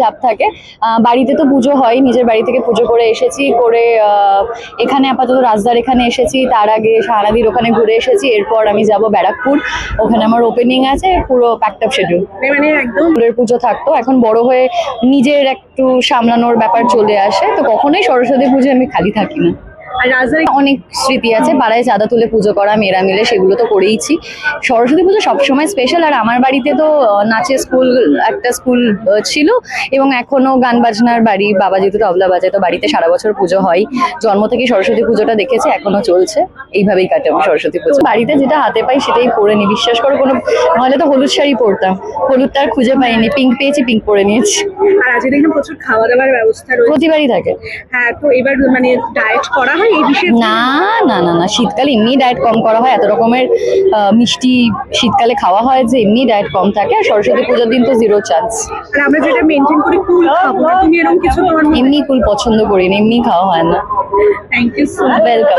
চাপ থাকে। বাড়িতে তো পুজো হয় নিজের বাড়ি থেকে পুজো করে এসেছি করে আহ, এখানে আপাতত রাজদার এখানে এসেছি তার আগে সারাদির ওখানে ঘুরে এসেছি এরপর আমি যাব ব্যারাকপুর। ওখানে আমার ওপেনিং আছে পুরো প্যাকড শেডিউল শিডিউল মানে একদম। ফুলের পুজো থাকতো এখন বড় হয়ে নিজের একটু সামলানোর ব্যাপার চলে আসে তো কখনোই সরস্বতী পুজো আমি খালি থাকি না। আর রাজধানী অনেক স্মৃতি আছে পাড়ায় চাঁদা তুলে পুজো করা মেয়েরা মিলে সেগুলো তো করেইছি। সরস্বতী পুজো সবসময় স্পেশাল আর আমার বাড়িতে তো নাচের স্কুল একটা স্কুল ছিল এবং এখনও গান বাজনার বাড়ি বাবা যেহেতু তবলা বাজায় তো বাড়িতে সারা বছর পুজো হয়। জন্ম থেকে সরস্বতী পুজোটা দেখেছে এখনও চলছে এইভাবেই কাটে আমার সরস্বতী পুজো। বাড়িতে যেটা হাতে পাই সেটাই পরে নি বিশ্বাস করো কোনো নাহলে তো হলুদ শাড়ি পরতাম। হলুদটা আর খুঁজে পাইনি পিঙ্ক পেয়েছি পিঙ্ক পরে নিয়েছি। আর আজকে দেখলাম প্রচুর খাওয়া দাওয়ার ব্যবস্থা রয়েছে। প্রতিবারই থাকে। হ্যাঁ তো এবার মানে ডায়েট করা হয়? এই না না না না শীতকালে এমনি ডায়েট কম করা হয় এত রকমের আহ, মিষ্টি শীতকালে খাওয়া হয় যে এমনি ডায়েট কম থাকে আর সরস্বতী পূজার দিন তো জিরো চান্স আর আমরা যেটা মেনটেন করি কুল খাব না তুমি এরকম কিছু এমনি কুল পছন্দ করি না এমনি খাওয়া হয় না। Thank you so welcome